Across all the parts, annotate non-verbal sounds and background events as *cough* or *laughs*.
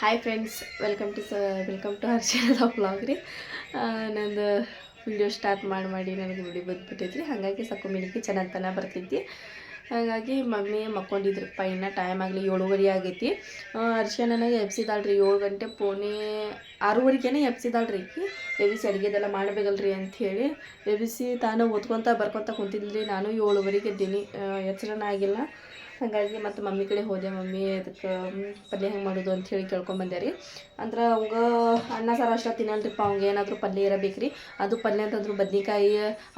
Hi friends welcome to welcome to her channel blog ರೀ. ನಂದು video start ಮಾಡಿ ಮಾಡಿ ನನಗೆ ವಿಡಿಯೋ ಬಂದ್ಬಿಟ್ಟಿದ್ರಿ. ಹಾಗಾಗಿ ಸಕ್ಕು ಮಿನಿಗೆ ಚೆನ್ನಾಗಿ ತನ ಬರ್ತಿದ್ದೆ ಹಾಗಾಗಿ ಮಮ್ಮಿ ಮಕ್ಕೊಂಡಿದ್ರಪ್ಪ ಇನ್ನು ಟೈಮ್ ಆಗಲಿ ಏಳುವರೆ ಆಗೈತಿ. ಅರ್ಶಿಯ ನನಗೆ ಎಬ್ಸಿದಾಳ್ರಿ ಏಳು ಗಂಟೆ ಪೋಣೆ ಆರೂವರೆಗೇನೆ ಎಬ್ಸಿದಾಳ್ರಿ ಈಕಿ. ಎಬ್ಬಿಸಿ ಅಡುಗೆದೆಲ್ಲ ಮಾಡಬೇಕಲ್ರಿ ಅಂಥೇಳಿ ಎಬಿಸಿ ತಾನು ಓದ್ಕೊತ ಬರ್ಕೊತ ಕುಂತಿದ್ಲಿ ನಾನು ಏಳುವರೆಗೆ ಎದ್ದೀನಿ. ಎಚ್ಚರನ ಆಗಿಲ್ಲ. ಹಾಗಾಗಿ ಮತ್ತು ಮಮ್ಮಿ ಕಡೆ ಹೋದೆ, ಮಮ್ಮಿ ಅದಕ್ಕೆ ಪಲ್ಯ ಹೆಂಗೆ ಮಾಡೋದು ಅಂತ ಹೇಳಿ ಕೇಳ್ಕೊಂಬಂದೆ ರೀ. ಅಂದ್ರೆ ಅವಂಗ ಅನ್ನ, ಸಾರು, ಅಷ್ಟ ತಿನ್ನಲ್ರಿಪ್ಪ, ಅವಂಗೆ ಏನಾದರೂ ಪಲ್ಯ ಇರಬೇಕು ರೀ ಅದು ಪಲ್ಯ ಅಂತಂದ್ರೆ ಬದ್ನಿಕಾಯಿ,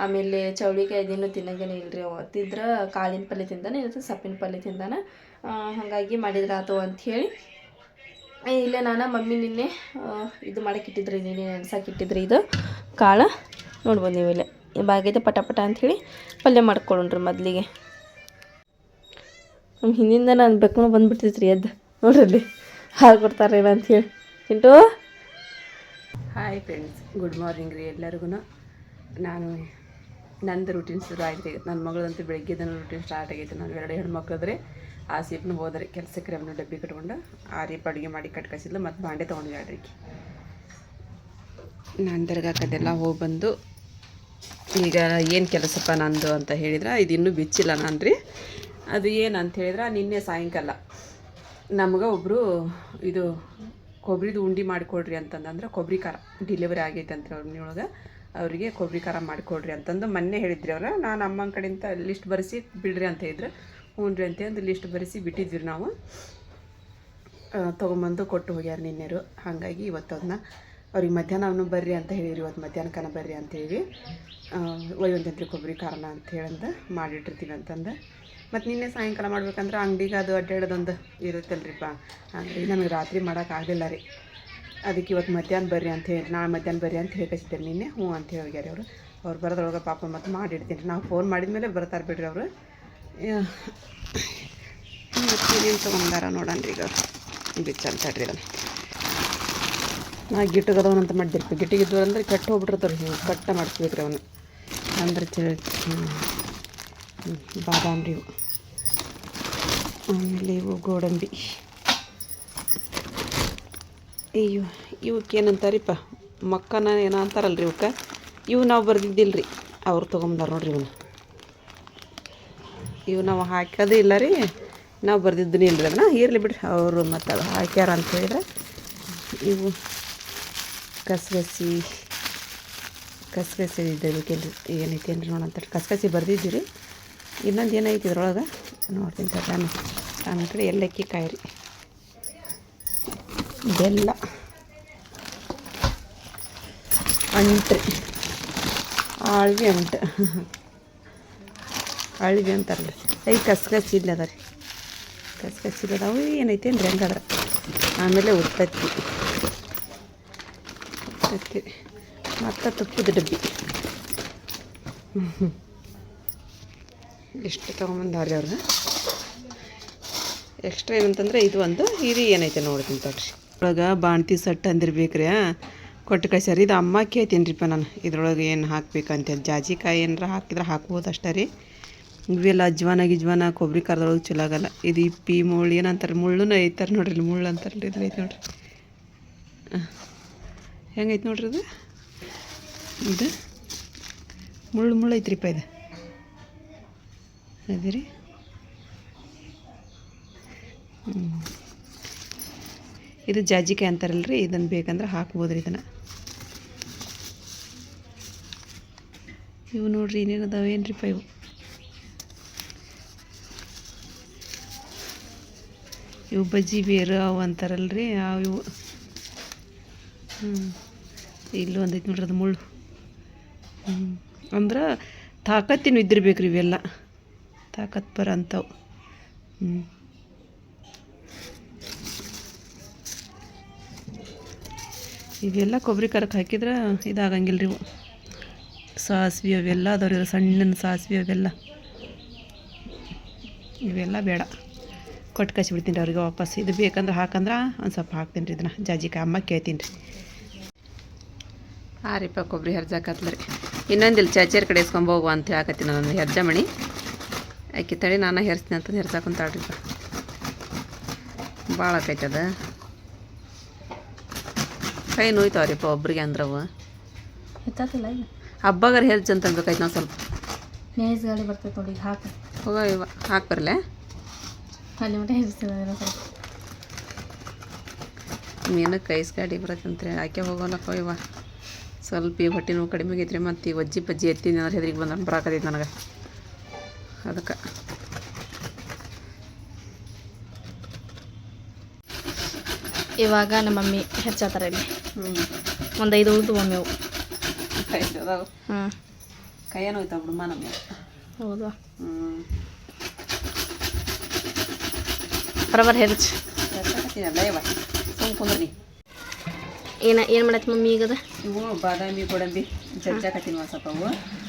ಆಮೇಲೆ ಚೌಳಿಕಾಯಿ ಅದೇನು ತಿನ್ನಂಗೇನೆ ಇಲ್ರಿ ಅವ. ತಿಂದ್ರೆ ಕಾಳಿನ ಪಲ್ಯ ತಿಂದಾನೆ, ಇಲ್ಲದ್ರೆ ಸೊಪ್ಪಿನ ಪಲ್ಯ ತಿಂದಾನೆ. ಹಾಗಾಗಿ ಮಾಡಿದ್ರೆ ಆತು ಅಂಥೇಳಿ ಇಲ್ಲ ನಾನು ಮಮ್ಮಿ ನಿನ್ನೆ ಇದು ಇದು ಮಾಡೋಕ್ಕಿಟ್ಟಿದ್ರಿ ನಿನ್ನೆ ನೆನ್ಸಾಕಿಟ್ಟಿದ್ರಿ ಇದು. ಕಾಳು, ನೋಡ್ಬೋದು ನೀವು ಇಲ್ಲೇ. ಬಾಗೈತೆ ಪಟ ಪಟ ಅಂಥೇಳಿ ಪಲ್ಯ ಮಾಡ್ಕೊಳ್ಳೋಣ್ರಿ ಮೊದಲಿಗೆ. ನಮ್ಮ ಹಿಂದಿಂದ ನಾನು ಬೆಕ್ಕೊಂಡು ರೀ ಎದ್ದು. ನೋಡ್ರಲ್ಲಿ ಹಾಲು ಅಂತ ಹೇಳಿ. Chintu hi friends good morning ರೀ ಎಲ್ಲರಿಗೂ ನಾನು ನಂದು ರೂಟೀನ್ ಶುರು ಆಯ್ತು. ನನ್ನ ಮಗಳಂತೂ ಬೆಳಗ್ಗೆ ಇದನ್ನು ರೂಟೀನ್ ಸ್ಟಾರ್ಟ್ ಆಗೈತೆ. ನಾನು ಎರಡು ಹೆಣ್ಮಕ್ಳದ್ರೆ ಆ ಸೀಪ್ನು ಹೋದ್ರೆ, ಕೆಲಸಕ್ಕೆ ಅವನು ಡಬ್ಬಿ ಕಟ್ಕೊಂಡು ಆ ರೀಪ್ ಅಡುಗೆ ಮಾಡಿ ಕಟ್ಕಸಿದ್ಲು ಮತ್ತು ಬಾಂಡೆ ತೊಗೊಂಡು ಹೇಳ್ರಿ ನಾನು ದರ್ಗಾಕದೆಲ್ಲ ಹೋಗಿ ಬಂದು, ಈಗ ಏನು ಕೆಲಸಪ್ಪ ನಂದು ಅಂತ ಹೇಳಿದ್ರೆ, ಇದು ಇನ್ನೂ ಬಿಚ್ಚಿಲ್ಲ ನಾನು ರೀ ಅದು ಏನು ಅಂತ ಹೇಳಿದ್ರೆ, ನಿನ್ನೆ ಸಾಯಂಕಾಲ ನಮ್ಗೆ ಒಬ್ಬರು ಇದು ಕೊಬ್ಬರಿದು ಉಂಡಿ ಮಾಡಿಕೊಡ್ರಿ ಅಂತಂದ್ರೆ ಕೊಬ್ಬರಿ ಖಾರ ಡಿಲಿವರಿ ಆಗೈತೆ ಅಂತ ಅವ್ರನ್ನೊಳಗೆ ಅವರಿಗೆ ಕೊಬ್ಬರಿ ಖಾರ ಮಾಡಿಕೊಡ್ರಿ ಅಂತಂದು ಮೊನ್ನೆ ಹೇಳಿದ್ರಿ ಅವ್ರು. ನಾನು ಅಮ್ಮನ ಕಡೆಯಿಂದ ಲಿಸ್ಟ್ ಬರೆಸಿ ಬಿಡ್ರಿ ಅಂತ ಹೇಳಿದ್ರು. ಹ್ಞೂ ರೀ ಅಂತ ಒಂದು ಲಿಸ್ಟ್ ಬರೆಸಿ ಬಿಟ್ಟಿದ್ವಿ ನಾವು. ತೊಗೊಂಬಂದು ಕೊಟ್ಟು ಹೋಗ್ಯಾರ ನಿನ್ನೆರು. ಹಾಗಾಗಿ ಇವತ್ತು ಅದನ್ನ ಅವ್ರಿಗೆ ಮಧ್ಯಾಹ್ನ ಅವನು ಬರ್ರಿ ಅಂತ ಹೇಳಿರಿ ಇವತ್ತು ಮಧ್ಯಾಹ್ನಕನ ಬರ್ರಿ ಅಂತ ಹೇಳಿ ಒಯ್ಯೊಂದಂತ್ರಿ ಕೊಬ್ಬರಿ ಖಾರನ ಅಂತ ಹೇಳಂದು ಮಾಡಿಟ್ಟಿರ್ತೀವಿ ಅಂತಂದು ಮತ್ತು ನಿನ್ನೆ ಸಾಯಂಕಾಲ ಮಾಡ್ಬೇಕಂದ್ರೆ ಅಂಗಡಿಗೆ ಅದು ಅಡ್ಡಾಡೋದೊಂದು ಇರುತ್ತಲ್ರಿಪ್ಪ ಅಂದರೆ ನಮಗೆ ರಾತ್ರಿ ಮಾಡೋಕ್ಕಾಗಲಿಲ್ಲ ರೀ. ಅದಕ್ಕೆ ಇವತ್ತು ಮಧ್ಯಾಹ್ನ ಬರ್ರಿ ಅಂತ ಹೇಳಿ, ನಾಳೆ ಮಧ್ಯಾಹ್ನ ಬರ್ರಿ ಅಂತ ಹೇಳಿಸಿದ್ದೆ ನಿನ್ನೆ, ಹ್ಞೂ ಅಂತ ಹೇಳಿ ಹೋಗ್ಯಾರ ಅವರು. ಅವ್ರು ಬರೋದ್ರೊಳಗೆ ಪಾಪ ಮತ್ತು ಮಾಡಿಡ್ತೀನಿ ನಾವು ಫೋನ್ ಮಾಡಿದ ಮೇಲೆ ಬರ್ತಾರೆ ಬಿಡ್ರಿ ಅವರು. ಮತ್ತೇನೇನು ತೊಗೊಂಡಾರ ನೋಡೋಣ ಈಗ. ಬಿಚ್ಚ ಅಂತ ಹೇಳ್ರಿ ಅದನ್ನು ನಾ ಗಿಟ್ಟಗದವನಂತ ಮಾಡಿದಿರ್ತೀವಿ ಗಿಟ್ಟಿಗಿದ್ದು ಅಂದ್ರೆ ಕಟ್ಟು ಹೋಗ್ಬಿಟ್ಟಿರ್ತಾರೆ ಹಿಂಗೆ ಕಟ್ಟ ಮಾಡಿಸ್ಬೇಕ್ರಿ ಅವನು. ಅಂದ್ರೆ ಚ. ಬಾದಾಮ್ ರೀ ಇವು ಆಮೇಲೆ ಇವು ಗೋಡಂಬಿ. ಅಯ್ಯೋ ಇವಕ್ಕೆ ಏನಂತಾರಿಪ್ಪ? ಮಕ್ಕನ ಏನೋ ಅಂತಾರಲ್ರಿ ಇವಕ್ಕೆ ಇವು ನಾವು ಬರ್ದಿದ್ದಿಲ್ಲ ರೀ ಅವ್ರು ತೊಗೊಂಬಂದಾರ ನೋಡ್ರಿ ಇವನು. ಇವು ನಾವು ಹಾಕೋದೇ ಇಲ್ಲ ರೀ. ನಾವು ಬರ್ದಿದ್ದನೇ ಇಲ್ಲ ಅದನ್ನ ಇರಲಿ ಬಿಡ್ರಿ, ಅವರು ಮತ್ತು ಅದು ಹಾಕ್ಯಾರ ಅಂತ ಹೇಳಿದ್ರೆ. ಇವು ಕಸಗಸಿ ಕಸಗಸಿ ಇದ್ದಬೇಕೇನ್ರಿ ಏನೈತಿ ರೀ ನೋಡಂತ ಕಸಗಸಿ ಬರ್ದಿದ್ದೀವಿ ರೀ ಇನ್ನೊಂದು ಏನೈತಿ ಇದ್ರೊಳಗೆ? ನೋಡ್ತೀನಿ ತಡ್ರಿ ನಾನು ನನ್ನ ಕಡೆ ಎಲ್ಲಕ್ಕಿ ಕಾಯಿ ರೀ ಬೆಲ್ಲ, ಅಂಟ್ರಿ, ಆಳ್ವಿ ಅಂಟು. ಅಳ್ವಿ ಅಂತಾರಲ್ಲ. ಐ ಕಸ್ಕಸಿ ಇಲ್ಲ ಅದ ರೀ ಕಸ್ಕಸಿ ಇಲ್ಲ ಅದಾವು. ಏನೈತೆ ರೀ ಹಂಗಾದ್ರೆ? ಆಮೇಲೆ ಉತ್ತತ್ತಿ ಉತ್ತತ್ತಿ ಮತ್ತು ತುಪ್ಪದ ಡಬ್ಬಿ. ಇಷ್ಟು ತೊಗೊಂಬಂದವ್ರಿ ಅವ್ರನ್ನ? ಎಕ್ಸ್ಟ್ರಾ ಏನಂತಂದ್ರೆ ಇದು ಒಂದು, ಹಿರಿ ಏನೈತೆ ನೋಡ್ತೀನಿ ತಡ್ರಿ ಒಳಗೆ ಬಾಣ್ತಿ ಸಟ್ ಅಂದಿರ್ಬೇಕ್ರಿ ಕೊಟ್ಟು ಕಳ್ಸ್ಯಾರಿ ಇದು ಅಮ್ಮ ಕೇಳ್ತೀನಿರಿಪ್ಪ ನಾನು. ಇದ್ರೊಳಗೆ ಏನು ಹಾಕ್ಬೇಕಂತೇಳಿ ಜಾಜಿಕಾಯಿ ಏನಾರ ಹಾಕಿದ್ರೆ ಹಾಕ್ಬೋದು ಅಷ್ಟೇ ರೀ. ಇವೆಲ್ಲ ಅಜ್ವಾನ, ಗಿಜ್ವಾನ, ಕೊಬ್ಬರಿ ಕರ್ದೊಳಗೆ ಚಲೋ ಆಗಲ್ಲ. ಇದು ಇಪ್ಪಿ ಮುಳ್ಳು ಏನಂತಾರೆ, ಮುಳ್ಳುನ ಐತಾರೆ ನೋಡ್ರಿ ಇಲ್ಲಿ, ಮುಳ್ಳು ಅಂತಾರಲ್ಲ ಇದು ಐತೆ ನೋಡ್ರಿ. ಹೆಂಗೈತೆ ನೋಡ್ರಿ ಇದು? ಇದು? ಮುಳ್ಳು ಮುಳ್ಳು ಐತ್ರಿಪ್ಪ ಇದು. ಅದಿರಿ ಇದು ಜಾಜಿಕಾಯಿ ರೀ ಇದನ್ನು ಬೇಕಂದ್ರೆ ಹಾಕ್ಬೋದು ರೀ ಇದನ್ನು. ಇವು ನೋಡ್ರಿ ಇನ್ನೇನು ಏನ್ರಿ ಏನ್ರಿಪ್ಪ ಇವು? ಇವು ಬಜ್ಜಿ ಬೇರು ಅವು ಅಂತಾರಲ್ಲ ರೀ ಅವು ಇವು. ಹ್ಞೂ ಇಲ್ಲೂ ಒಂದೈತೆ ನೋಡ್ರಿ ಅದು ಮುಳ್ಳು. ಹ್ಞೂ ಅಂದ್ರೆ ತಾಕತ್ತಿನ ಇದ್ದಿರ್ಬೇಕು ರೀ ಇವೆಲ್ಲ. ತಾಕತ್ ಬರ ಹ್ಞೂ ಇವೆಲ್ಲ ಕೊಬ್ಬರಿ ಕರಕ್ಕೆ ಹಾಕಿದ್ರೆ ಇದಾಗಂಗಿಲ್ಲ ರೀ ಸಾಸ್ವಿ ಅವೆಲ್ಲ ಅದಾವ್ರಿ ಸಣ್ಣ ಸಾಸ್ವಿ ಅವೆಲ್ಲ. ಇವೆಲ್ಲ ಬೇಡ. ಕೊಟ್ಟು ಬಿಡ್ತೀನಿ ರೀ ಅವ್ರಿಗೆ ವಾಪಸ್. ಇದು ಬೇಕಂದ್ರೆ ಹಾಕಂದ್ರೆ ಒಂದು ಸ್ವಲ್ಪ ಹಾಕ್ತೀನಿ ರೀ ಇದನ್ನು. ಜಾಜಿಕಾಯಿ ಅಮ್ಮ ಕೇಳ್ತೀನಿ ರೀ. ಹಾಂ ರೀಪ್ಪ ಕೊಬ್ಬರಿ ಹರ್ಜಾಕತ್ಲ ರೀ ಇನ್ನೊಂದಿಲ್ಲ ಚಾಚೇರ್ ಕಡೆ ಇಸ್ಕೊಂಬೋಗು ಅಂತ ಹೇಳಕತ್ತೀನಿ ನನ್ನ ಹೆರ್ಜಮಣಿ ಆಕೆ ತಳಿ ನಾನು ಹೆರ್ಸ್ತೀನಿ ಅಂತಂದು ಹೆರ್ಸಾಕೊಂತಾಳ್ರಿ ಭಾಳ ಆಕೈತೆ ಅದು. ಕೈ ನೋಯ್ತಾವ್ರಿಪ್ಪ ಒಬ್ರಿಗೆ ಅಂದ್ರವು. ಎತ್ತಾತಿಲ್ಲ ಈಗ? ಹಬ್ಬಗಾರ ಹೆಜ್ಜೆ ಅಂತ ಅನ್ಬೇಕಾಯ್ತು ನಾವು ಸ್ವಲ್ಪ. ನೇಸ್ ಗಾಡಿ ಬರ್ತೈತೆ ನೋಡಿ ಈಗ ಹಾಕ. ಹೋಗೋ ಇವ ಹಾಕಿ ಬರಲೇ. ಅಲ್ಲಿ ಮಟ್ಟ ಸ್ವಲ್ಪ. ಮೀನು ಕೈಸ್ ಗಾಡಿ ಬರತ್ತಂತ್ರಿ. ಆಕೆ ಹೋಗೋಲ್ಲಪ್ಪ ಇವ. ಸ್ವಲ್ಪ ಈ ಹೊಟ್ಟೆ ನೋವು ಕಡಿಮೆ ಆಗೈತ್ರಿ ಮತ್ತು ಈ ಒಜ್ಜಿ ಪಜ್ಜಿ ಎತ್ತೀನಿ ಅಂದ್ರೆ ಹೆದ್ರಿಗೆ ಬಂದ್ರೆ ಬರಾಕತ್ತೈತಿ ನನಗೆ. ಅದಕ್ಕೆ. ಇವಾಗ ನಮ್ಮ ಮಮ್ಮಿ ಹೆಚ್ಚಾತಾರೆ ಇಲ್ಲಿ. ಹ್ಞೂ ಒಂದು ಐದು ಉಳಿದು ಮಮ್ಮಿ ಅವು. ಹ್ಞೂ ಕೈಯೇನು ಹೋಯ್ತಾವ ಬಿಡಮ್ಮ ನಮಗೆ. ಹೌದಾ. ಹ್ಞೂ ಬರಬರ್ ಹೆರ್ಚ್ ಕುಂದ್ರಿ ಏನ ಏನು ಮಾಡತ್ತೆ ಮಮ್ಮಿ ಈಗದ? ಇವು ಬಾದಾಮಿ ಗೋಡಂಬಿ ಜಜ್ಜಾಕತ್ತೀನಿ ಒಂದು ಸ್ವಲ್ಪ ಅವು.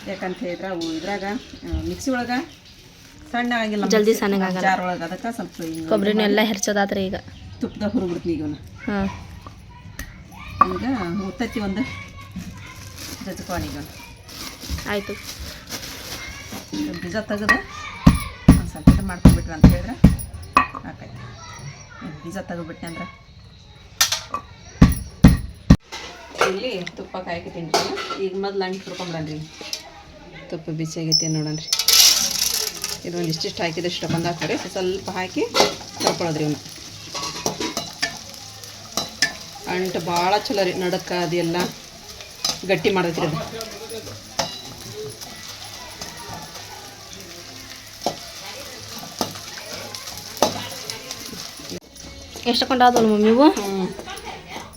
ಯಾಕಂತ ಹೇಳಿದ್ರೆ ಅವು ಇದ್ರಾಗ ಮಿಕ್ಸಿ ಒಳಗೆ ಸಣ್ಣ ಆಗಿಲ್ಲ ಜಲ್ದಿ ಸಣ್ಣಗಾಗಲ್ಲ. ಜಾರ್ ಒಳಗೆ ಅದಕ್ಕೆ ಸ್ವಲ್ಪ ಹಿಂಗೆ ಕೊಬ್ಬರಿನೂ ಎಲ್ಲ ಹೆರ್ಚೋದಾದ್ರೆ ಈಗ. ತುಪ್ಪದಾಗ ಹುರುಬಿಡ್ತೀನಿ ಈಗ ಹಾಂ. ಈಗ ಉತ್ತತ್ತಿ ಒಂದು ಜಜ್ಕೋಣ ಈಗ ಆಯಿತು. ಬೀಜ ತೆಗೆದು ಒಂದು ಸ್ವಲ್ಪ ಇದು ಮಾಡ್ಕೊಂಡ್ಬಿಟ್ವಿ ಅಂತ ಹೇಳಿದ್ರೆ ಆಕೈತಿ. ಬೀಜ ತೆಗೆದ್ಬಿಟ್ಟೆ ಅಂದ್ರೆ? ಇಲ್ಲಿ ತುಪ್ಪ ಕಾಯ್ಕತ್ತೀನಿ ಈಗ ಮೊದ್ಲು ಹಂಗೆ ಹುರ್ಕೊಂಬಿಡನ್ರಿ ತುಪ್ಪ ಬಿಸಿ ಆಗೈತಿ ನೋಡನ್ರಿ ಇದು ಒಂದು ಇಷ್ಟಿಷ್ಟು ಹಾಕಿದ್ರೆ ಇಷ್ಟು ಬಂದು ಹಾಕ್ತಾರೆ ಸ್ವಲ್ಪ ಹಾಕಿ ಕರ್ಕೊಳ್ಳೋದ್ರಿ ಇವನು. ಅಂಟು ಭಾಳ ಚಲೋ ರೀ ನಡಕ್ಕೆ ಅದೆಲ್ಲ ಗಟ್ಟಿ ಮಾಡೈತ್ರಿ ಅದು. ಎಷ್ಟು ಕೊಂಡಾದ ಹ್ಞೂ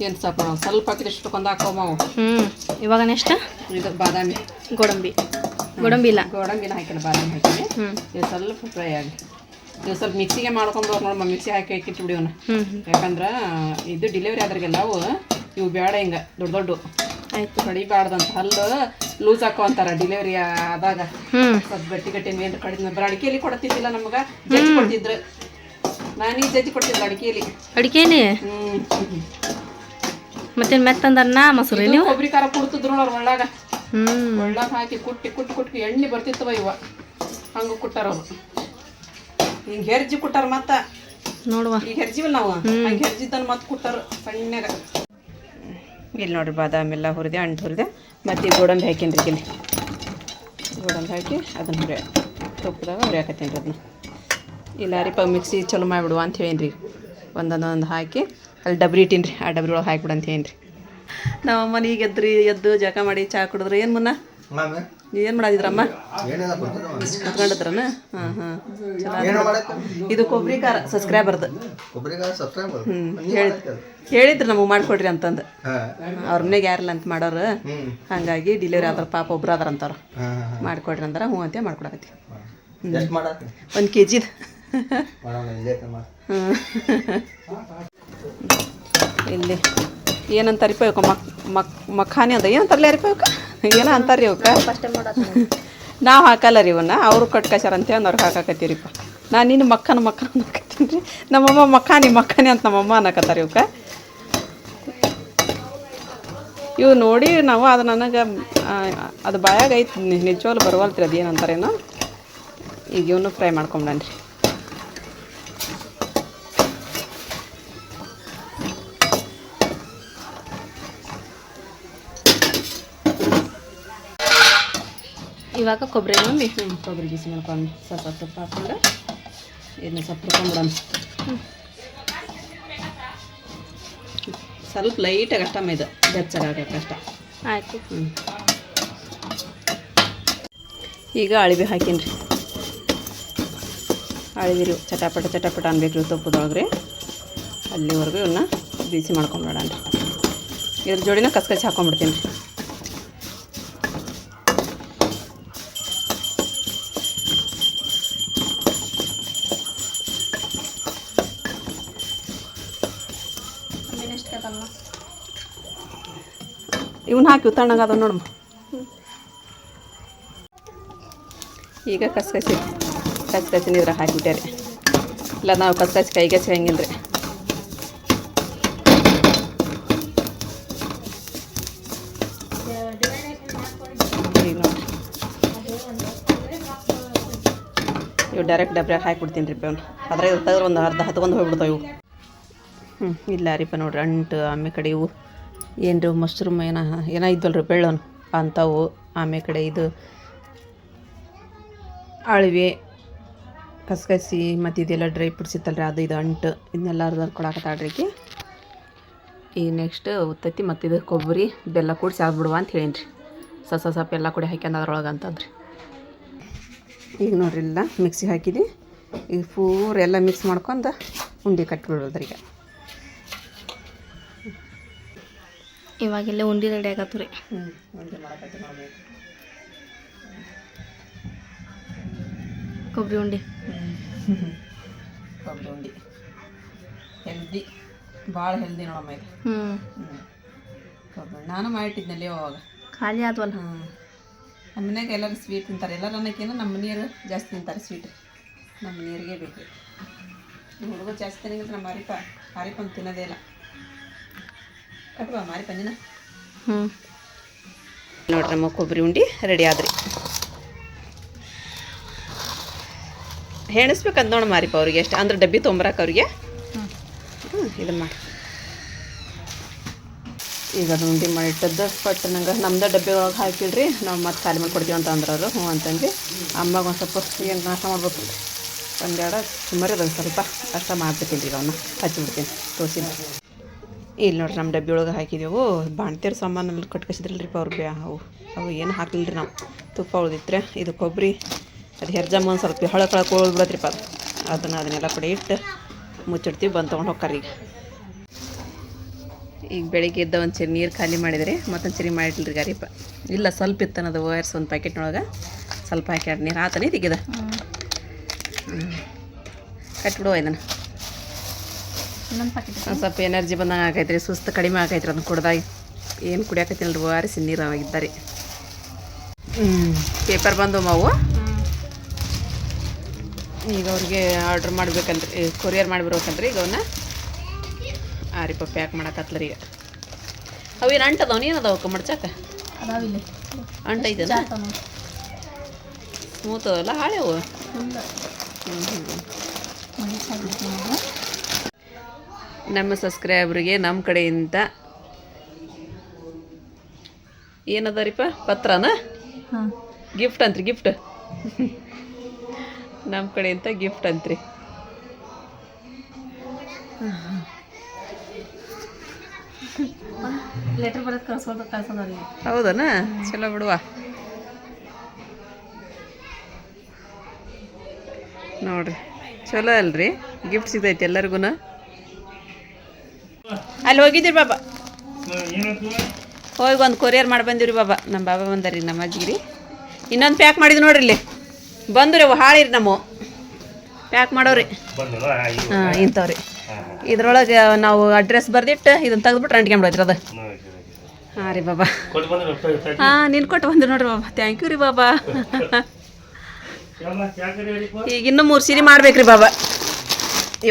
ಏನು ಸಾಕು ನಾವು ಸ್ವಲ್ಪ ಹಾಕಿದ್ರೆ ಇಷ್ಟು ಕೊಂದು ಹ್ಞೂ ಇವಾಗ ನೆಕ್ಸ್ಟ್? ಇದು ಬಾದಾಮಿ. ಗೋಡಂಬಿ. ಗೋಡಂಬಿ ಇಲ್ಲ ಗೋಡಂಬಿನ ಹಾಕಿಲ್ಲ ಬಾದಾಮಿ ಹಾಕಿ ಇದು ಸ್ವಲ್ಪ ಫ್ರೈ ಆಗಿ ಇದು ಸ್ವಲ್ಪ ಮಿಕ್ಸಿಗೆ ಮಾಡ್ಕೊಂಡು ನೋಡಮ್ಮ ಮಿಕ್ಸಿ ಹಾಕಿ ಹ್ಞೂ ಹ್ಞೂ ಯಾಕಂದ್ರೆ ಇದು ಡಿಲಿವರಿ ಆದ್ರಿಗೆಲ್ಲ ಅವು ಇವು ಬೇಡ ಹಿಂಗೆ ದೊಡ್ಡ ದೊಡ್ಡ. ಆಯ್ತು. ಕಡಿಬಾರ್ದಂತ ಹಲ್ಲು ಲೂಸ್ ಹಾಕೋ ಅಂತಾರ ಡೆಲಿವರಿ ಆದಾಗ. ಹ್ಮ್. ಸ್ವಲ್ಪ ಗಟ್ಟಿ ಗಟ್ಟಿ ಏನು ಕಡಿಮೆ ಬರೀ ಅಡಿಕೆಯಲ್ಲಿ ಕೊಡ್ತಿದ್ದಿಲ್ಲ ನಮಗ ಜಜ್ಜಿ ಕೊಡ್ತಿದ್ರು. ನಾನೀಗ ಜಜ್ಜಿ ಕೊಡ್ತಿದ್ದೆ ಅಡಿಕೆಯಲ್ಲಿ ಅಡಿಕೆಲಿ? ಮತ್ತೆ ಮತ್ತೇನು ಮೆತ್ತಂದನ್ನ ಮೊಸರು ನೀವು? ಕೊಬ್ಬರಿ ಖಾರ ಕುಡ್ತಿದ್ರು ಅವ್ರ ಒಳ್ಳಾಗ ಹ್ಞೂ ಒಳ್ಳಾಗ ಹಾಕಿ ಕುಟ್ಟಿ ಕುಟ್ಟಿ ಕುಟ್ಟಿ ಎಣ್ಣೆ ಬರ್ತಿತ್ತವ ಇವ. ಹಂಗೆ ಕುಟ್ಟಾರ ಹಿಂಗ ಹಿಂಗೆ ಹೆರ್ಜಿ ಕುಟ್ಟಾರ ಮತ್ತ? ನೋಡುವ. ಈಗ ಹೆರ್ಜಿವಲ್ಲ ನಾವು? ಹಂಗೆ ಹೆರ್ಜಿದ್ದನ್ನು ಮತ್ತೆ ಕುಟ್ಟಾರ ಸಣ್ಣಗ. ಇಲ್ಲಿ ನೋಡ್ರಿ ಬಾದಾಮಿ ಎಲ್ಲ ಹುರಿದೆ ಅಂಟು ಹುರಿದೆ. ಮತ್ತು ಈ ಗೋಡಂಬಿ ಹಾಕೀನಿ ರೀ ಇಲ್ಲಿ ಗೋಡಂಬಿ ಹಾಕಿ ಅದನ್ನ ಹುರಿ ತುಪ್ಪದಾಗ ಹುರಿ ಹಾಕತ್ತೇನ್ರಿ ರೀ ಅದನ್ನ. ಇಲ್ಲ ಪ ಮಿಕ್ಸಿ ಚಲೋ ಮಾಡಿಬಿಡುವ ಅಂತ ಹೇಳಿನ್ರಿ. ರೀ ಒಂದೊಂದೊಂದು ಹಾಕಿ ಅಲ್ಲಿ ಡಬ್ರಿ ಇಟ್ಟೀನಿ ರೀ ಆ ಡಬ್ರಿ ಒಳಗೆ ಹಾಕ್ಬಿಡು ಅಂತ ಹೇಳಿನ್ರಿ. ರೀ ನಮ್ಮ ಅಮ್ಮನ ಈಗ ಎದ್ರಿ ಎದ್ದು ಜಕ ಮಾಡಿ ಚಾ ಕುಡಿದ್ರು. ಏನು ಮುನ್ನ? ಏನ್ ಮಾಡಿದ್ರಮ್ಮ. ಕುತ್ಕೊಂಡಿದ್ರನ? ಹಾಂ ಹಾಂ. ಮಾಡಕ್ಕೆ? ಇದು ಕೊಬ್ಬರಿ ಖಾರ ಸಬ್ಸ್ಕ್ರೈಬರ್ದು ಹ್ಞೂ ಹೇಳಿ ಹೇಳಿದ್ರು ನಮಗೆ ಮಾಡಿಕೊಡ್ರಿ ಅಂತಂದು. ಅವ್ರ ಮನೆಗೆ ಯಾರಿಲ್ಲ ಅಂತ ಮಾಡೋರು. ಹಂಗಾಗಿ ಡಿಲಿವರಿ ಆದ್ರ ಪಾಪ ಒಬ್ರು ಆದ್ರ ಅಂತಾರ ಮಾಡ್ಕೊಡ್ರಿ ಅಂದ್ರ ಹ್ಞೂ ಅಂತ ಮಾಡ್ಕೊಡಕತ್ತಿ. ಒಂದ್ ಕೆ ಜಿದು ಇಲ್ಲಿ. ಏನಂತಾರಿಪ್ಪ ಇವಕ್ಕ ಮಕ್ ಮಕ್, ಮಖಾನಿ ಅಂತ ಏನಂತಾರಲ್ಲ ಯಾರಿಪ್ಪ ಇವಕ್ಕ ಏನೋ ಅಂತಾರ್ರಿ ಇವಕ್ಕ ನಾವು ಹಾಕಲ್ಲ ರೀ ಇವನ್ನ ಅವರು ಕಟ್ಕಸ್ಯಾರ ಅಂತ ಅವ್ರಿಗೆ ಹಾಕಾಕತ್ತೀರಿಪ್ಪ ನಾನು ನಿನ್ನ ಮಕ್ಕನ ಮಕ್ಕನ ಅನ್ನಕತ್ತೀನಿ. ರೀ ನಮ್ಮಮ್ಮ ಮಖಾನಿ ಮಖಾನಿ ಅಂತ ನಮ್ಮಮ್ಮ ಅನ್ನಕತ್ತಾರ ಇವಕ್ಕೆ ಇವು ನೋಡಿ ನಾವು ಅದು ನನಗೆ ಅದು ಬಾಯಾಗೈತೆ ನಿಜವಾಗ್ಲು ಬರುವಲ್ತ್ರಿ ಅದು ಏನಂತಾರೇನೋ. ಈಗ ಇವನು ಫ್ರೈ ಮಾಡ್ಕೊಂಬಿಡನ್ರಿ ಇವಾಗ ಕೊಬ್ಬರಿ ಮಮ್ಮಿ ಹ್ಞೂ ಕೊಬ್ಬರಿ ಬಿಸಿ ಮಾಡ್ಕೊಂಡು ಸ್ವಲ್ಪ ತುಪ್ಪ ಹಾಕೊಂಡು ಇದನ್ನ ಸ್ವಲ್ಪ ಹುರ್ಕೊಂಬಿಡೋಣ ಸ್ವಲ್ಪ ಲೈಟಾಗಿ ಅಷ್ಟಮ್ಮ ಇದು. ಬೆಚ್ಚಗಾಗ ಅಷ್ಟ ಆಯಿತು. ಹ್ಞೂ ಈಗ ಅಳಿವೆ ಹಾಕೀನಿ ರೀ. ಅಳಿವಿ ರೀ ಚಟಾಪಟ ಚಟಾಪಟ ಅನ್ಬೇಕು ರೀ ತುಪ್ಪದೊಳಗೆ ರೀ ಅಲ್ಲಿವರೆಗೂ ಇವನ್ನ ಬಿಸಿ ಮಾಡ್ಕೊಂಬಿಡೋಣ ರೀ. ಇದ್ರ ಜೋಡಿನ ಕಸ್ಕಸಿ ಹಾಕೊಂಡ್ಬಿಡ್ತೀನಿ ರೀ ಎಷ್ಟು ಕೇಳ್ತಾನ ಇವನ್ನ ಹಾಕಿ ತಣ್ಣಗೆ ಅದ ನೋಡಮ್ಮ ಈಗ ಕಸ್ಕಸಿ ಕಸ್ಕಸಿ ನೀರಾಗ ಹಾಕಿಬಿಟ್ಟೆ ರೀ ಇಲ್ಲ, ನಾವು ಕಸ್ಕಸಿ ಕೈಗೆ ಸಿಗಂಗಿಲ್ಲ ರೀ ಇವು ಡೈರೆಕ್ಟ್ ಡಬ್ರ್ಯಾಗ ಹಾಕಿಬಿಡ್ತೀನಿ ರೀ ಅವ್ನು ಅದ್ರಾಗ ತೆಗೆದ್ರೆ ಒಂದು ಅರ್ಧ ಹತ್ಕೊಂಡು ಹೋಗ್ಬಿಡ್ತಾವೆ ಇವು. ಹ್ಞೂ ಇಲ್ಲ ರೀಪ ನೋಡ್ರಿ, ಅಂಟು ಆಮೇಲೆ ಕಡೆ ಇವು. ಏನ್ರಿ ಮಶ್ರೂಮ್ ಏನ ಏನೋ ಇದ್ವಲ್ರಿ ಬೆಳ್ಳನು? ಅಂಥವು ಆಮೇಲೆ ಕಡೆ ಇದು ಅಳಿವೆ ಕಸ್ಕಸಿ ಮತ್ತು ಇದೆಲ್ಲ ಡ್ರೈ ಫ್ರೂಟ್ಸ್ ಇತ್ತಲ್ರಿ ಅದು ಇದು ಅಂಟು. ಇದನ್ನೆಲ್ಲ ಅರ್ಧ ಕೊಡಾಕತ್ತಾಳ್ರಿ ಈ ನೆಕ್ಸ್ಟ್ ಉತ್ತತ್ತಿ ಮತ್ತು ಇದು ಕೊಬ್ಬರಿ, ಬೆಲ್ಲ ಕೂಡಿಸಿ ಆಗ್ಬಿಡುವ ಅಂತ ಹೇಳೀನಿ ರೀ ಸಸ ಸಪ್ಪ ಎಲ್ಲ ಕೂಡಿ ಹಾಕ್ಯಂದು ಅದ್ರೊಳಗೆ ಅಂತಂದ್ರಿ. ಈಗ ನೋಡ್ರಿ ಇಲ್ಲ ಮಿಕ್ಸಿಗೆ ಹಾಕಿದ್ವಿ ಈಗ ಪೂರ ಎಲ್ಲ ಮಿಕ್ಸ್ ಮಾಡ್ಕೊಂಡು ಉಂಡೆ ಕಟ್ಬಿಡೋದ್ರಿ ಈಗ. ಇವಾಗೆಲ್ಲ ಉಂಡಿ ರೆಡಿ ಆಗತ್ತು ರೀ. ಕೊಬ್ಬರಿ ಉಂಡಿ. ಕೊಬ್ಬರಿ ಉಂಡೆ. ಹೆಲ್ದಿ ಭಾಳ ಹೆಲ್ದಿ ನೋಡಮ್ಮ ಇದು. ಹ್ಞೂ ಕೊಬ್ಬರಿ ನಾನು ಮಾಡಿಟ್ಟಿದ್ನಲ್ಲಿ ಅವಾಗ. ಖಾಲಿ ಆದ್ವಲ್ಲ? ಹ್ಞೂ ನಮ್ಮ ಮನ್ಯಾಗ ಎಲ್ಲರೂ ಸ್ವೀಟ್ ತಿಂತಾರೆ. ಎಲ್ಲರೂ ಅನ್ನೋಕ್ಕೇನು ನಮ್ಮ ಮನೆಯವರು ಜಾಸ್ತಿ ತಿಂತಾರೆ ಸ್ವೀಟ್ ನಮ್ಮ ಮನೆಯವ್ರಿಗೆ ಬೇಕು. ಹುಡುಗರು ಜಾಸ್ತಿ ತಿನ್ನಂಗಿಲ್ಲ ನಮ್ಮ ಮಾರಿಪ ಅಂತ ತಿನ್ನೋದೇ ಇಲ್ಲ. ಹ್ಞೂ ನೋಡ್ರಿ ನಮ್ಮ ಕೊಬ್ಬರಿ ಉಂಡಿ ರೆಡಿ ಆದ್ರಿ. ಹೆಣಿಸ್ಬೇಕಂತ ನೋಡಿ ಮಾರಿಪ್ಪ ಅವ್ರಿಗೆ ಎಷ್ಟು, ಅಂದ್ರೆ ಡಬ್ಬಿ ತೊಂಬರಾಕ ಅವ್ರಿಗೆ. ಹ್ಞೂ ಇದನ್ನು ಮಾಡಿ. ಈಗ ಅದು ಉಂಡೆ ಮಾಡಿಟ್ಟದ್ದು ಬಟ್ ನಂಗೆ ನಮ್ದು ಡಬ್ಬಿ ಒಳಗೆ ಹಾಕಿಲ್ರಿ ನಾವು ಮತ್ತೆ ಖಾಲಿ ಮಾಡ್ಕೊಡ್ತೀವಿ ಅಂತ ಅಂದ್ರೆ ಅವರು ಹ್ಞೂ ಅಂತಂದು ಅಮ್ಮಗೆ ಒಂದು ಸ್ವಲ್ಪ ಏನು ನಾಶ ಮಾಡ್ಬೇಕು. ಒಂದೆರಡು ಸುಮಾರು ಸ್ವಲ್ಪ. ಕಷ್ಟ ಈಗ ಅವನ್ನ ಹಚ್ಚಿಬಿಡ್ತೀನಿ ತೋಸಿನ ಇಲ್ಲಿ ನೋಡ್ರಿ ನಮ್ಮ ಡಬ್ಬಿ ಒಳಗೆ ಹಾಕಿದೆವು. ಬಾಣ್ತೀರ ಸಾಮಾನಲ್ಲಿ ಕಟ್ಕಸಿದ್ರಲ್ರಿಪ್ಪ ಅವ್ರು ಬ್ಯಾ ಅವು ಅವು ಏನು ಹಾಕ್ಲಿಲ್ರಿ ನಾವು. ತುಪ್ಪ ಉಳ್ದಿತ್ರೆ ಇದು ಕೊಬ್ಬರಿ ಅದು ಹೆರ್ಜಮ್ಮ ಒಂದು ಸ್ವಲ್ಪ ಹೊಳೆ ಹಳಕ್ ಉಳ್ಬಿಡತ್ರಿಪ್ಪ ಅದು. ಅದನ್ನು ಅದನ್ನೆಲ್ಲ ಕಡೆ ಇಟ್ಟು ಮುಚ್ಚಿಡ್ತೀವಿ ಬಂದು ತೊಗೊಂಡು ಹೋಗ್ತಾರೆ ಈಗ. ಈಗ ಬೆಳಿಗ್ಗೆ ಎದ್ದ ಒಂದು ಚರಿ ನೀರು ಖಾಲಿ ಮಾಡಿದರೆ. ಮತ್ತೊಂದು ಚರಿ ರೀ ಗಾರಿಪ್ಪ ಇಲ್ಲ ಸ್ವಲ್ಪ ಇತ್ತನದು ವೈರ್ಸ್ ಒಂದು ಪ್ಯಾಕೆಟ್ನೊಳಗೆ ಸ್ವಲ್ಪ ಹಾಕ್ಯಾಡ ನೀರು ಆತನೇ ತೆಗೆದ ಕಟ್ಬಿಡುವ ಇದನ್ನು. ಒಂದು ಸ್ವಲ್ಪ ಎನರ್ಜಿ ಬಂದಂಗೆ ಆಗೈತ್ರಿ ಸುಸ್ತು ಕಡಿಮೆ ಆಗೈತ್ರಿ ಅದನ್ನ ಕುಡ್ದಾಗ. ಏನು ಕುಡಿಯಾಕತ್ತಿಲ್ಲ ರೀ ಆರಿಸಿ ನೀರು ಆಗಿದ್ದಾರೆ ಹ್ಞೂ ಪೇಪರ್ ಬಂದು ಮಾವು? ಈಗ ಅವ್ರಿಗೆ ಆರ್ಡ್ರ್ ಮಾಡ್ಬೇಕಂದ್ರಿ ಕೊರಿಯರ್ ಮಾಡಿಬಿಡ್ಬೇಕಂದ್ರಿ ಈಗ ಅವನ್ನ ಆರಿಪ ಪ್ಯಾಕ್ ಮಾಡಕತ್ಲರಿ ಈಗ? ಅವೇನು ಅಂಟದವ ನೀನು ಅದಾವ ಮಡ್ಚಾಕ? ಅದಾವಿಲ್ಲ ಅಂಟ ಅದಲ್ಲ ಸ್ಮೂತ್ ಅವಲ್ಲ ಹಾಳೆವು ನಮ್ಮ ಸಬ್ಸ್ಕ್ರೈಬ್ರಿಗೆ ನಮ್ಮ ಕಡೆಯಿಂದ ಏನದರಿಪ್ಪ? ಪತ್ರನ? ಹಾಂ. ಗಿಫ್ಟ್ ಅಂತ್ರಿ ಗಿಫ್ಟ್ ನಮ್ಮ ಕಡೆಯಿಂದ ಗಿಫ್ಟ್ ಅಂತ್ರಿ. ಹೌದನ? ಚಲೋ ಬಿಡುವ. ನೋಡ್ರಿ. ಚಲೋ ಅಲ್ರಿ? ಗಿಫ್ಟ್ ಸಿಗ್ತೈತಿ ಎಲ್ಲರಿಗೂ ಅಲ್ಲಿ ಹೋಗಿದ್ದೀರಿ ಬಾಬಾ? ಹೋಗಿ ಒಂದು ಕೊರಿಯರ್ ಮಾಡಿ ಬಂದಿವ್ರಿ ಬಾಬಾ ನಮ್ಮ ಬಾಬಾ ಬಂದರಿ ನಮ್ಮ ಅಜ್ಜಿಗೆ ಇನ್ನೊಂದು ಪ್ಯಾಕ್ ಮಾಡಿದ್ವಿ ನೋಡ್ರಿ ಇಲ್ಲಿ. ಬಂದ್ರಿ ಹಾಳಿರಿ ನಮ್ಮ ಪ್ಯಾಕ್ ಮಾಡೋರಿ. ಹಾಂ ಇಂಥವ್ರಿ. ಇದ್ರೊಳಗೆ ನಾವು ಅಡ್ರೆಸ್ ಬರ್ದಿಟ್ಟು ಇದನ್ನ ತೆಗೆದ್ಬಿಟ್ರೆ ಅಂಟ್ಕೊಂಬಿಡೋದ್ರಿ ಅದು. ಹಾಂ ರೀ ಬಾಬಾ. ಹಾಂ ನೀನು ಕೊಟ್ಟು ಬಂದ್ರಿ ನೋಡ್ರಿ ಬಾಬಾ. ಥ್ಯಾಂಕ್ ಯು ರೀ ಬಾಬಾ. ಈಗ ಇನ್ನೂ ಮೂರು ಸೀರೆ ಮಾಡ್ಬೇಕ್ರಿ ಬಾಬಾ.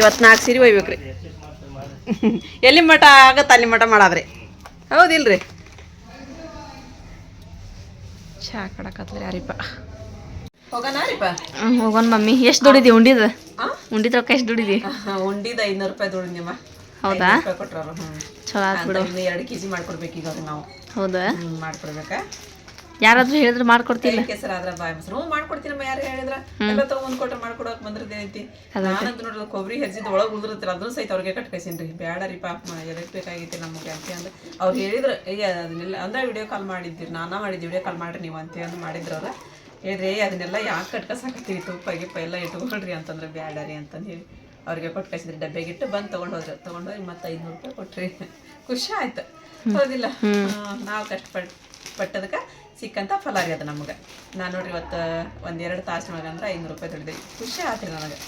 ಇವತ್ತು ನಾಲ್ಕು ಸೀರೆ ಒಯ್ಬೇಕ್ರಿ. *laughs* ಎಲ್ಲಿ ಮಠ ಆಗತ್ತೆ ಅಲ್ಲಿ ಮಠ ಮಾಡಾದ್ರಿ? ಹೌದಿಲ್ರಿ? ಚಾ ಕಡಕತ್ರಿ ಯಾರಿಪ್ಪ ಹೋಗೋಣ ರೀಪ ಹೋಗೋಣ ಮಮ್ಮಿ. ಎಷ್ಟು ದುಡಿದಿ ಉಂಡಿದ? ಉಂಡಿದ ರೊಕ್ಕ ಎಷ್ಟು ದುಡಿದಿ? ಉಂಡಿದ ಐನೂರು ರೂಪಾಯಿ ದುಡಿದ್ನಿಮ್ಮ ಹೌದಾ? ಹ್ಞೂ ಚಲೋ ಆತ್ ಬಿಡು. ಎರಡು ಕೆ ಜಿ ಮಾಡ್ಕೊಡ್ಬೇಕು ಈಗ ನಾವು. ಹೌದಾ? ಮಾಡ್ಕೊಡ್ಬೇಕಾ. ಯಾರಾದ್ರೂ ಹೇಳಿದ್ರೆ ಮಾಡ್ಕೊಡ್ತಿಲ್ಲ. ಕೆಸರ ಆದ್ರ ಬಾಯ್ ಮೊಸರು ಹ್ಞೂ ಮಾಡ್ಕೊಡ್ತೀನಮ್ಮ ಯಾರು ಹೇಳಿದ್ರ? ಎಲ್ಲ ತಗೊಂಡ್ ಕೊಟ್ರೆ ಮಾಡ್ಕೊಡಕ್ ಬಂದ್ರದೇನೈತಿ ನಾನಂತ ನೋಡ್ರಿ ಕೊಬ್ಬರಿ ಹೆರ್ಜಿದ್ ಒಳಗ್ ಉಳಿದಿರ್ತೀರ ಅದನ್ನು ಸಹಿತ ಅವ್ರಿಗೆ ಕಟ್ಕಸಿನ್ರಿ. ಬೇಡ ರೀ ಪಾಪ ಎದಕ್ ಬೇಕಾಗೈತಿ ನಮಗೆ ಅಂತ ಅಂದ್ರೆ ಅವ್ರು ಹೇಳಿದ್ರ ಅಯ್ಯ ಅದನ್ನೆಲ್ಲ ಅಂದ್ರೆ ವಿಡಿಯೋ ಕಾಲ್ ಮಾಡಿದ್ರಿ ನಾನಾ ಮಾಡಿದ್ದೆ ವಿಡಿಯೋ ಕಾಲ್ ಮಾಡ್ರಿ ನೀವು ಅಂತ ಅಂದ್ ಮಾಡಿದ್ರು ಅವ್ರ. ಹೇಳಿದ್ರಿ "ಏ, ಅದನ್ನೆಲ್ಲ ಯಾಕೆ ಕಟ್ಕಸಾಕತ್ತೀವಿ ತುಪ್ಪ ಗಿಪ್ಪ ಎಲ್ಲ ಇಟ್ಕೊಳ್ರಿ ಅಂತಂದ್ರೆ ಬೇಡ ರೀ ಅಂತಂದು ಹೇಳಿ ಅವ್ರಿಗೆ ಕೊಟ್ಟು ಕಳಿಸಿದ್ರಿ ಡಬ್ಬೆಗಿಟ್ಟು ಬಂದು ತಗೊಂಡ್ ಹೋದ್ರು. ತಗೊಂಡ್ ಹೋಗಿ ಮತ್ತೆ ಐದುನೂರು ರೂಪಾಯಿ ಕೊಟ್ರಿ. *laughs* ಖುಷಿ ಆಯ್ತು. ಹೌದಿಲ್ಲ? ನಾವು ಕಷ್ಟಪಟ್ಟು ಪಟ್ಟದಕ್ಕೆ ಸಿಕ್ಕಂತ ಫಲ ರೀ ಅದು ನಮ್ಗೆ. ನಾನು ನೋಡ್ರಿ ಇವತ್ತು ಒಂದೆರಡು ತಾಸಿನೊಳಗೆ ಅಂದ್ರೆ ಐನೂರು ರೂಪಾಯಿ ದುಡ್ದೆ. ಖುಷಿ ಆತ್ರಿ ನನಗೆ.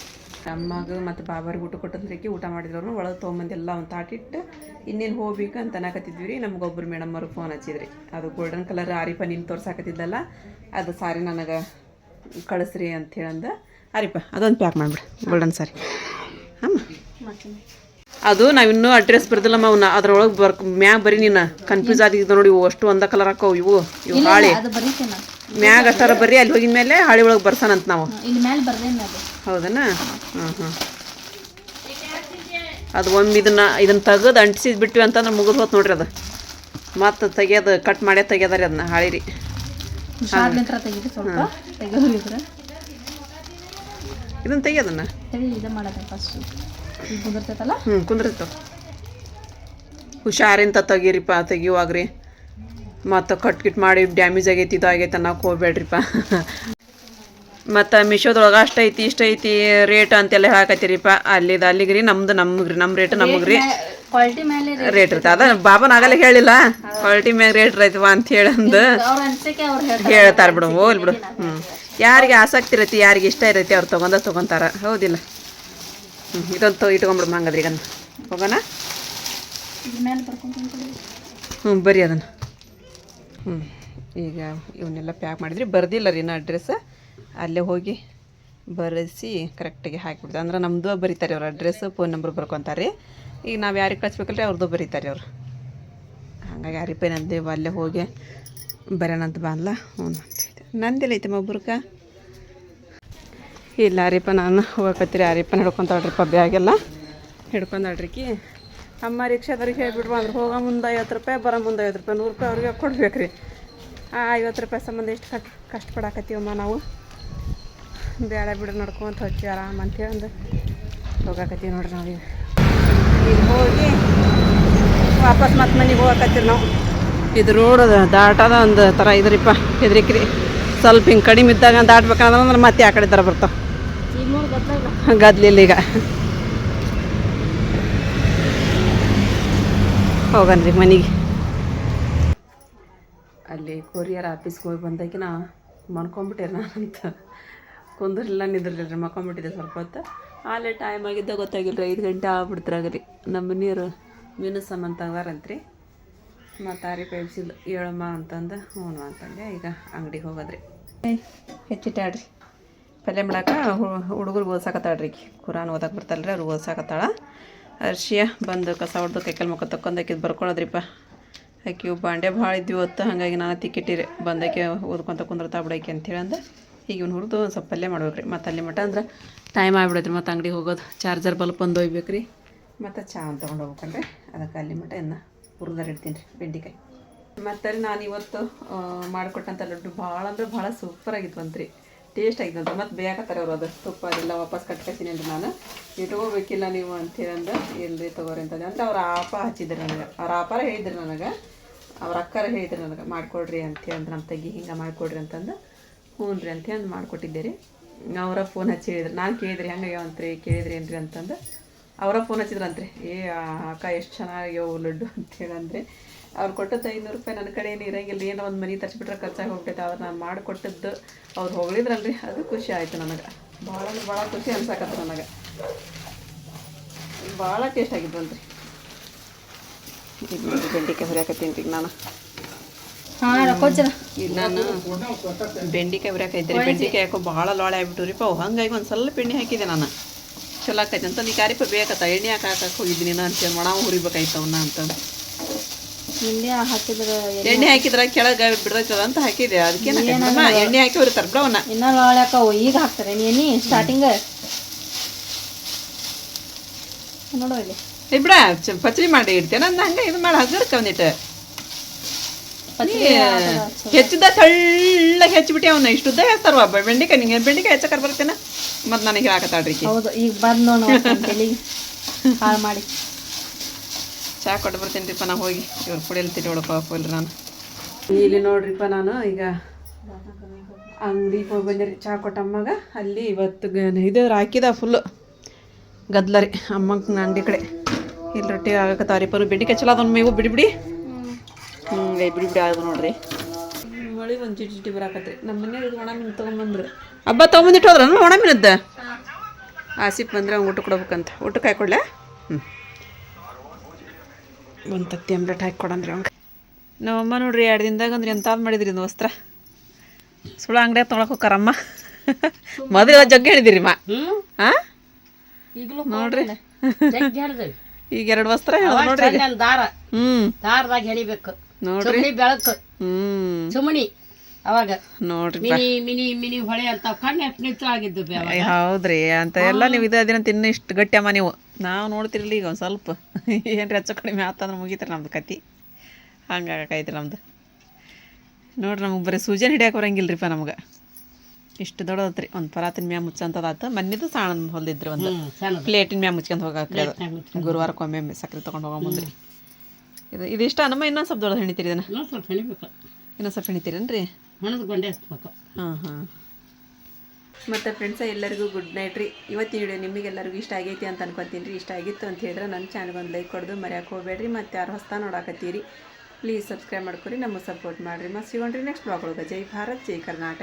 ನಮ್ಮಗ ಮತ್ತು ಬಾಬಾರಿಗೆ ಊಟ ಕೊಟ್ಟಂದ್ರಿಕಿ ಊಟ ಮಾಡಿದ್ರು ಒಳಗೆ ತೊಗೊಂಬಂದು ಎಲ್ಲ ಒಂದು ತಾಟಿಟ್ಟು ಇನ್ನೇನು ಹೋಗ್ಬೇಕು ಅಂತ ಅನ್ನಕತ್ತಿದ್ವಿ ರೀ. ನಮಗೊಬ್ಬರು ಮೇಡಮ್ ಅವ್ರಿಗೆ ಫೋನ್ ಹಚ್ಚಿದ್ರಿ. ಅದು ಗೋಲ್ಡನ್ ಕಲರ್ ಆರಿಪ ನಿನ್ನ ತೋರ್ಸಾಕತ್ತಿದ್ದಲ್ಲ ಅದು ಸಾರಿ ನನಗೆ ಕಳಿಸ್ರಿ ಅಂತ ಹೇಳಂದ. ಆರಿಪ ಅದೊಂದು ಪ್ಯಾಕ್ ಮಾಡಿಬಿಡಿ ಗೋಲ್ಡನ್ ಸಾರಿ. ಅಮ್ಮ. ಅದು ನಾವಿನ್ನೂ ಅಡ್ರೆಸ್ ಬರ್ದಿಲ್ಲಮ್ಮ ಅವನ್ನ ಅದ್ರೊಳಗೆ ಬರ್ ಮ್ಯಾಗ ಬರೀ ನೀನು ಕನ್ಫ್ಯೂಸ್ ಆಗಿದ್ದ ನೋಡಿ ಇವು ಅಷ್ಟು ಒಂದ ಕಲರ್ ಹಾಕವು ಇವು ಇವು ಹಾಳಿ. ಮ್ಯಾಗ ಅಷ್ಟಾರ ಬರ್ರಿ ಅಲ್ಲಿ ಹೋಗಿದ ಮೇಲೆ ಹಾಳಿ ಒಳಗೆ ಅಂತ ನಾವು. ಹೌದನ? ಹಾಂ ಹಾಂ ಅದು ಒಮ್ಮೆ ಇದನ್ನ ಇದನ್ನ ತೆಗೆದು ಅಂಟಿಸಿದ್ ಬಿಟ್ವಿ ಅಂತಂದ್ರೆ ಮುಗಿದು ಹೋತ್ ನೋಡ್ರಿ ಅದು. ಮತ್ತು ತೆಗಿಯೋದು ಕಟ್ ಮಾಡೇ ತೆಗ್ಯದ ರೀ ಅದನ್ನ ಹಾಳಿ ರೀ ಶಾರ್ಲಿಂತ್ರ ತೆಗೀರಿ ಸ್ವಲ್ಪ. ತೆಗೆಯೋದಿದ್ರೆ ಇದನ್ನ ತೆಗಿಯೋದನ್ನ ಕುದಿರ್ತೈತಲ್ಲ? ಹ್ಞೂ ಕುಂದ್ರಿತ್ತು ಹುಷಾರಿಂತ ತೆಗೀರಿಪ್ಪ ತೆಗಿಯುವಾಗ್ರಿ. ಮತ್ತು ಕಟ್ ಕಿಟ್ ಮಾಡಿ ಡ್ಯಾಮೇಜ್ ಆಗೈತಿ ಇದು ಆಗೈತೆ ಅನ್ನೋಕೆ ಹೋಗ್ಬೇಡ್ರಿಪ್ಪ. ಮತ್ತು ಮಿಶೋದೊಳಗೆ ಅಷ್ಟು ಐತಿ ಇಷ್ಟು ಐತಿ ರೇಟ್ ಅಂತೆಲ್ಲ ಹೇಳಕತ್ತೀರಿಪ್ಪ. ಅಲ್ಲಿದು ಅಲ್ಲಿಗೆ ರೀ ನಮ್ದು ನಮ್ಗೆ ರೀ ನಮ್ಮ ರೇಟ್ ನಮಗೆ ರೀ ಕ್ವಾಲಿಟಿ ಮೇಲೆ ರೇಟ್ ಇರ್ತದೆ ಅದ ಬಾಬನ್ ಆಗಲ್ಲ ಹೇಳಿಲ್ಲ? ಕ್ವಾಲಿಟಿ ಮ್ಯಾಗ ರೇಟ್ ಇರ್ತೈತವ ಅಂತ ಹೇಳಂದು ಹೇಳ್ತಾರೆ. ಬಿಡು ಹೋಗ್ಲಿ ಬಿಡು. ಹ್ಞೂ ಯಾರಿಗೆ ಆಸಕ್ತಿ ಇರೈತಿ ಯಾರಿಗೆ ಇಷ್ಟ ಇರೈತಿ ಅವ್ರು ತೊಗೊಂಡ ತೊಗೊಂತಾರ. ಹೌದಿಲ್ಲ? ಹ್ಞೂ ಇದೊಂದು ಇಟ್ಕೊಂಬಿಡು ಹಂಗದ್ರಿ ಈಗ ಹೋಗೋಣ? ಹ್ಞೂ ಬರೀ ಅದನ್ನು. ಹ್ಞೂ ಈಗ ಇವನ್ನೆಲ್ಲ ಪ್ಯಾಕ್ ಮಾಡಿದ್ರಿ. ಬರ್ದಿಲ್ಲ ರೀ ನಾ ಅಡ್ರೆಸ್ ಅಲ್ಲೇ ಹೋಗಿ ಬರೆಸಿ ಕರೆಕ್ಟಾಗಿ ಹಾಕಿಬಿಡ್ತಾರೆ ಅಂದ್ರೆ ನಮ್ಮದು ಬರೀತಾರೆ ಅವ್ರು ಅಡ್ರೆಸ್ ಫೋನ್ ನಂಬರ್ ಬರ್ಕೊತಾರೆ ಈಗ ನಾವು ಯಾರಿಗೆ ಕಳಿಸ್ಬೇಕಲ್ರಿ ಅವ್ರದ್ದು ಬರೀತಾರೆ ಅವರು ಹಂಗಾಗಿ ನಂದೇ ಅಲ್ಲೇ ಹೋಗಿ ಬರೋಣಂತ ಬಂದ್ಲ. ಹ್ಞೂ ನಂದಿಲ್ಲ ಐತೆ ಒಬ್ರಕ ಇಲ್ಲ ರೀಪ್ಪ ನಾನು ಹೋಗಕತ್ತೀರಿ ಯಾರಿಪ್ಪ ಹಿಡ್ಕೊಂತಾಳ್ರಿಪ್ಪ ಬ್ಯಾಗೆಲ್ಲ ಹಿಡ್ಕೊಂಡಾಳ್ರಿಕಿ ಅಮ್ಮ ರಿಕ್ಷಾದವ್ರಿಗೆ ಹೇಳ್ಬಿಡ್ರು, ಅಂದ್ರೆ ಹೋಗೋ ಮುಂದೆ ಐವತ್ತು ರೂಪಾಯಿ, ಬರೋ ಮುಂದೆ ಐವತ್ತು ರೂಪಾಯಿ, ನೂರು ರೂಪಾಯಿ ಅವ್ರಿಗೆ ಕೊಡ್ಬೇಕು ರೀ ಆ ಐವತ್ತು ರೂಪಾಯಿ ಸಂಬಂಧ ಎಷ್ಟು ಕಟ್, ಕಷ್ಟಪಡಾಕತ್ತೀವಮ್ಮ ನಾವು. ಬೇಡ ಬಿಡ ನಡ್ಕೊಂತ ಹೋಗ್ತೀವಿ ಆರಾಮ ಅಂತೇಳಿ ಒಂದು ಹೋಗಾಕತ್ತೀವಿ ನೋಡ್ರಿ ನಾವು ಈಗ. ಹೋಗಿ ವಾಪಸ್ ಮತ್ತೆ ಮನೆಗೆ ಹೋಗಕತ್ತೀವಿ ನಾವು. ಇದು ರೋಡ್ ದಾಟದ ಒಂದು ಥರ ಇದ್ರಿಪ್ಪ, ಹೆದ್ರಿಕ್ರಿ. ಸ್ವಲ್ಪ ಹಿಂಗೆ ಕಡಿಮೆ ಇದ್ದಾಗ ದಾಟ್ಬೇಕಂದ್ರೆ ಮತ್ತೆ ಆ ಕಡೆ ಥರ ಬರ್ತಾವೆ. ಗದ್ಲಿಲ್ಲ ಈಗ. ಹೋಗನ್ರಿ ಮನೆಗೆ. ಅಲ್ಲಿ ಕೊರಿಯರ್ ಆಫೀಸ್ಗೆ ಹೋಗಿ ಬಂದಾಗಿನ ಮನ್ಕೊಂಬಿಟ್ಟೆ ನಾನಂತ. ಕುಂದ್ರಿಲ್ಲ ನಿದ್ರಲಿಲ್ಲ ರೀ ಮಕ್ಕೊಂಬಿಟ್ಟಿದ್ದೆ ಸ್ವಲ್ಪ ಹೊತ್ತು. ಆಲೆ ಟೈಮ್ ಆಗಿದ್ದ ಗೊತ್ತಾಗಿಲ್ಲ ಐದು ಗಂಟೆ ಆಗ್ಬಿಡ್ತ್ರಾಗ ರೀ ನಮ್ಮ ನೀರು ಮೀನು ಸಂಬಂಧ ತೆಗ್ದಾರಂತ್ರಿ ಮತ್ತು ಆರಿ ಪೈಪ್ಸಿಲ್ಲ ಹೇಳಮ್ಮ ಅಂತಂದು ಹ್ಞೂ ಅಂತಂದೆ ಈಗ ಅಂಗಡಿಗೆ ಹೋಗೋದ್ರಿ. ಹೆಚ್ಚಿಟ್ಟಾಡ್ರಿ ಪಲ್ಯ ಮಾಡಕ್ಕೆ ಹುಡುಗರು ಓದ್ಸಾಕತ್ತಾಳ್ರಿ ಕುರಾನ್ ಓದಕ್ಕೆ ಬರ್ತಾಳ್ರಿ, ಅವ್ರು ಓದ್ಸಾಕತ್ತಾಳ. ಅರ್ಶಿಯ ಬಂದು ಕಸ ಹೊಡೆದು ಕೈಕಲ್ ಮುಖ ತಕ್ಕೊಂಡು ಆಕಿದ್ ಬರ್ಕೊಳ್ಳೋದ್ರಿಪ್ಪ ಆಕಿ ಬಾಂಡೆ ಭಾಳ ಇದ್ವಿ ಹೊತ್ತು ಹಾಗಾಗಿ ನಾನು ತಿಕ್ಕಿಟ್ಟಿರಿ ಬಂದಕ್ಕೆ ಓದ್ಕೊಂತ ಕುಂದ್ರತಾ ಬಿಡಾಕಿ ಅಂತೇಳಿ ಅಂದ ಈಗ ಇವ್ನು ಹುರಿದು ಒಂದು ಸ್ವಲ್ಪ ಪಲ್ಯ ಮಾಡ್ಬೇಕು ರೀ ಮತ್ತು ಅಲ್ಲಿ ಮಟ ಅಂದ್ರೆ ಟೈಮ್ ಆಗಿಬಿಡೋದ್ರಿ ಮತ್ತು ಅಂಗಡಿಗೆ ಹೋಗೋದು. ಚಾರ್ಜರ್ ಬಲ್ಪ್ ಒಂದು ಒಯ್ಬೇಕು ರೀ ಮತ್ತು ಚಾ ಅಂತ ತೊಗೊಂಡು ಹೋಗ್ಬೇಕಂದ್ರೆ ಅದಕ್ಕೆ ಅಲ್ಲಿ ಮಟ ಇನ್ನು ಹುರಿದಾರ ಇಡ್ತೀನಿ ರೀ ಬೆಂಡಿಕಾಯಿ. ಮತ್ತು ನಾನು ಇವತ್ತು ಮಾಡಿಕೊಟ್ಟಂಥ ಲಡ್ಡು ಭಾಳ ಅಂದ್ರೆ ಭಾಳ ಸೂಪರಾಗಿತ್ತು ಟೇಸ್ಟ್ ಆಗಿದೆ ಮತ್ತು ಬೇಯಾಕತ್ತಾರೆ ಅವರು ಅದು. ತುಪ್ಪ ಅದೆಲ್ಲ ವಾಪಸ್ ಕಟ್ಕೊತೀನಿ ಅಂದ್ರೆ ನಾನು. ಇಟ್ಕೋಬೇಕಿಲ್ಲ ನೀವು ಅಂತೀರಂದ್ರೆ ಎಲ್ಲಿ ತಗೋರಿ ಅಂತಂದೆ ಅಂತ ಅವ್ರ ಆಪ ಹಚ್ಚಿದ್ರು ನನಗೆ. ಅವ್ರ ಆಪಾರ ಹೇಳಿದ್ರು ನನಗೆ. ಅವ್ರ ಅಕ್ಕಾರ ಹೇಳಿದ್ರು ನನಗೆ, ಮಾಡಿಕೊಡ್ರಿ ಅಂತೇಳಿ ಅಂದ್ರೆ. ನಮ್ಮ ತಗ್ಗಿ ಹಿಂಗೆ ಮಾಡಿಕೊಡ್ರಿ ಅಂತಂದು. ಹ್ಞೂ ರೀ ಅಂತೇಳಿ ಮಾಡಿಕೊಟ್ಟಿದ್ದೆ ರೀ ಅವರ ಫೋನ್ ಹಚ್ಚಿ ಹೇಳಿದ್ರು. ನಾನು ಕೇಳಿದ್ರಿ, ಹೆಂಗೆ ಅಂತ್ರಿ, ಕೇಳಿದ್ರಿ ಏನ್ರಿ ಅಂತಂದು. ಅವರ ಫೋನ್ ಹಚ್ಚಿದ್ರಂತ್ರಿ. ಏ ಅಕ್ಕ ಎಷ್ಟು ಚೆನ್ನಾಗ್ಯಾವು ಲಡ್ಡು *laughs* ಅಂತೇಳಿ ಅಂದ್ರೆ. ಅವ್ರು ಕೊಟ್ಟದ್ದು ಐನೂರು ರೂಪಾಯಿ ನನ್ನ ಕಡೆ ಏನು ಇರಂಗಿಲ್ಲ ಏನೋ ಒಂದು ಮನೆ ತರಿಸ್ಬಿಟ್ರೆ ಖರ್ಚಾಗಿ ಹೋಗ್ತೈತೆ ಆದ್ರೆ ನಾನು ಮಾಡಿಕೊಟ್ಟದ್ದು ಅವ್ರು ಹೊಗಳಿದ್ರಲ್ರಿ ಅದು ಖುಷಿ ಆಯಿತು ನನಗೆ. ಭಾಳ ಅಂದ್ರೆ ಭಾಳ ಖುಷಿ ಅನ್ಸಾಕತ್ತ ನನಗೆ. ಭಾಳ ಟೇಸ್ಟ್ ಆಗಿದ್ವಲ್ರಿ ಬೆಂಡಿಕಾಯಿ ಹುರಿಯಾಕತ್ತೀನಿ ಈಗ ನಾನು. ಈಗ ನಾನು ಬೆಂಡಿಕಾಯಿ ಹುರಿಯಾಕೈತ್ರಿ ಬೆಂಡಿಕಾಯಿ ಯಾಕೋ ಭಾಳ ಲೋಳೆ ಆಗ್ಬಿಟ್ಟು ರೀ. ಪಾವು ಹಂಗಾಗಿ ಒಂದು ಸ್ವಲ್ಪ ಎಣ್ಣೆ ಹಾಕಿದೆ ನಾನು. ಚಲೋ ಆಕೈತೆ ಅಂತ ನೀ ಕಾರಿಪ ಬೇಕತ್ತ ಎಣ್ಣೆ ಹಾಕಿ ಹಾಕಕ್ಕೆ ಹೋಗಿದ್ದೀನಿ ನಾನು. ಒಣ ಹುರಿಬೇಕಾಯ್ತು ಅವನ್ನ ಅಂತ. ಹಿಂದೆ ಹಾಕಿದ್ರೆ ಎಣ್ಣೆ ಹಾಕಿದ್ರ ಕೆಳಗ ಬಿಡ್ತೈತದ ಅಂತ ಹಾಕಿದೆ ಅದಕ್ಕೆ ಎಣ್ಣೆ ಹಾಕಿ ಬರ್ತಾರ ಬಿಡ ಅವನ್ನ ಇನ್ನೂ ಲಾಳ್ಯಾಕವು ಈಗ ಹಾಕ್ತಾರೆ. ನೀನಿ ಸ್ಟಾರ್ಟಿಂಗ್ ನೋಡೋ ಇಲ್ಲಿ. ಬಿಡ ಪಚಡಿ ಮಾಡಿ ಇಡ್ತೇನೆ. ನಾನು ಹಂಗೆ ಇದು ಮಾಡಿ ಹಗರ್ಕ ಒಂದಿಟ್ಟು ಹೆಚ್ಚಿದ. ತಳ್ಳಗೆ ಹೆಚ್ಚಿಬಿಟ್ಟು ಅವನ್ನ ಇಷ್ಟುದ್ದ ಹೇಳ್ತಾರವ. ಬೆಂಡಿಕಾಯಿ ನಿಂಗೆ ಬೆಂಡಿಕಾಯಿ ಹೆಚ್ಚಕರ್ ಬರ್ತೇನೆ? ಮತ್ತು ನನಗೆ ಹಾಕತ್ತಾಳ್ರಿ ಹೌದು ಈಗ ಬಂದು ನೋಡಿ ಹಾಳು ಮಾಡಿ. ಚಾ ಕೊಟ್ಟು ಬರ್ತೀನಿ ರೀಪ್ಪ ನಾ ಹೋಗಿ. ಇವ್ರು ಕುಡಿಯಲ್ ತಿಳಿ ಒಳಗೆ ನಾನು. ಇಲ್ಲಿ ನೋಡ್ರಿಪ್ಪ ನಾನು ಈಗ ಅಂಗಡಿಗೆ ಹೋಗಿ ಬಂದಿರಿ ಚಹಾ ಚಾ ಕೊಟ್ಟ ಅಮ್ಮಗೆ. ಅಲ್ಲಿ ಇವತ್ತು ಇದು ಹಾಕಿದ ಫುಲ್ಲು ಗದ್ಲ ರೀ ಅಮ್ಮಂಗೆ ಅಂಗಡಿ ಕಡೆ. ಇಲ್ಲಿ ರೊಟ್ಟಿ ಆಗತ್ತಾರಿಪ್ಪ ಬೆಂಡಿಕಾಯಿ ಚಲೋ ಅದನ್ನ ಮೇವು ಬಿಡಿ ಬಿಡಿ. ಹ್ಞೂ ಬಿಡಿ ಬಿಡಿ ಆಗ ನೋಡ್ರಿ. ಮಳೆ ಒಂದು ಚಿಟಿ ಚಿಟಿ ಬರಾಕತ್ರಿ. ನಮ್ಮ ಮನೆಯವ್ರಿಗೆ ಒಣ ಮೀನು ತೊಗೊಂಬಂದ್ರು. ಹಬ್ಬ ತೊಗೊಂಬಂದಿಟ್ಟು ಹೋದ್ರ ಒಣ ಮೀನದ್ದು? ಆಸಿಪ್ ಬಂದ್ರೆ ಅವ್ನು ಊಟ ಕೊಡ್ಬೇಕಂತ. ಊಟಕ್ಕೆ ಹಾಕೊಡ್ಲೆ ಹ್ಞೂ ಒಂದು ತತ್ತಿ ಆಮ್ಲೆಟ್ ಹಾಕಿ ಕೊಡಂದ್ರಿ ಅವಂಗೆ. ನಮ್ಮಮ್ಮ ನೋಡ್ರಿ ಎರಡು ದಿನದಾಗ ಅಂದ್ರೆ ಎಂತಾದ್ ಮಾಡಿದ್ರಿ ಇದು ವಸ್ತ್ರ? ಸುಳ ಅಂಗಡಿಯಾಗ ತೊಗೊಳಕ್ ಹೋಕಾರಮ್ಮ ಮೊದಲು ಜಗ್ಗಿ ಹೇಳಿದಿರಿ ಮಾ. ಹಾ? ಈಗಲೂ ನೋಡ್ರಿ. ಈಗ ಎರಡು ವಸ್ತ್ರ ನೋಡ್ರಿ ದಾರ. ಹ್ಮ್. ದಾರದಾಗ ಹೆಣಿಬೇಕು ನೋಡ್ರಿ. ಬೆಳಕು. ಹ್ಮ್. ಸುಮಣಿ ಅವಾಗ ನೋಡ್ರಿ ಮಿನಿ ಮಿನಿ ಮಿನಿ ಹೊಳೆ ಅಂತ ಕಣ್ಣು ಎಷ್ಟು ಹೌದ್ರಿ ಅಂತ ಎಲ್ಲ ನೀವು ಇದು ದಿನ ತಿನ್ನು ಇಷ್ಟು ಗಟ್ಟಿಯಮ್ಮ ನೀವು. ನಾವು ನೋಡ್ತಿರ್ಲಿ ಈಗ ಒಂದು ಸ್ವಲ್ಪ. *laughs* ಏನ್ರಿ ಹೆಚ್ಚು ಕಡಿಮೆ ಆತಂದ್ರೆ ಮುಗೀತಾರೆ ನಮ್ದು ಕತಿ ಹಂಗಾಗೈತಿ ನಮ್ದು. ನೋಡ್ರಿ ನಮಗೆ ಬರೀ ಸೂಜನ್ ಹಿಡಿಯಕ್ಕೆ ಬರಂಗಿಲ್ರಿಪ್ಪ ನಮ್ಗೆ. ಇಷ್ಟು ದೊಡ್ಡದತ್ರಿ. ಒಂದು ಪರಾತಿನ ಮ್ಯಾ ಮುಚ್ಚಂತದಾತ. ಮನ್ನಿದು ಸಾಣ ಹೊಲ್ದಿದ್ರಿ ಒಂದು. ಪ್ಲೇಟಿನ ಮ್ಯಾ ಮುಚ್ಕೊಂತ ಹೋಗಾಕ್ರಿ ಅದು ಗುರುವಾರಕ್ಕೊಮ್ಮೆ ಸಕ್ಕರೆ ತೊಗೊಂಡು ಹೋಗಂಬಂದ್ರಿ ಇದು ಇದಿಷ್ಟ ನಮ್ಮ ಇನ್ನೊಂದು ಸ್ವಲ್ಪ ದೊಡ್ಡದು ಹೆಣಿತೀರಿ ಇದನ್ನು? ಇನ್ನೊಂದು ಸ್ವಲ್ಪ ಹೆಣಿಬೇಕು ಇನ್ನೊಂದು ಹಣದ ಗೊಂಡೆ ಹಚ್ಬೇಕು ಮತ್ತು ಫ್ರೆಂಡ್ಸ ಎಲ್ಲರಿಗೂ ಗುಡ್ ನೈಟ್ ರೀ. ಇವತ್ತಿನ ವಿಡಿಯೋ ನಿಮಗೆಲ್ಲರಿಗೂ ಇಷ್ಟ ಆಗೈತಿ ಅಂತ ಅನ್ಕೊತೀನಿ ರೀ. ಇಷ್ಟ ಆಗಿತ್ತು ಅಂತ ಹೇಳಿದ್ರೆ ನನ್ನ ಚಾನಲ್ಗೆ ಒಂದು ಲೈಕ್ ಕೊಡೋದು ಮರ್ಯಾಕೆ ಹೋಗ್ಬೇಡ್ರಿ. ಮತ್ತು ಯಾರು ಹೊಸ್ತಾ ನೋಡಾಕತ್ತೀರಿ ಪ್ಲೀಸ್ ಸಬ್ಸ್ಕ್ರೈಬ್ ಮಾಡ್ಕೊರಿ. ನಮಗೆ ಸಪೋರ್ಟ್ ಮಾಡಿರಿ. ಮತ್ತು ಸಿಗೋಣ್ರಿ. ನೆಕ್ಸ್ಟ್ ಬ್ಲಾಗ್ ಒಳಗೆ. ಜೈ ಭಾರತ್, ಜೈ ಕರ್ನಾಟಕ.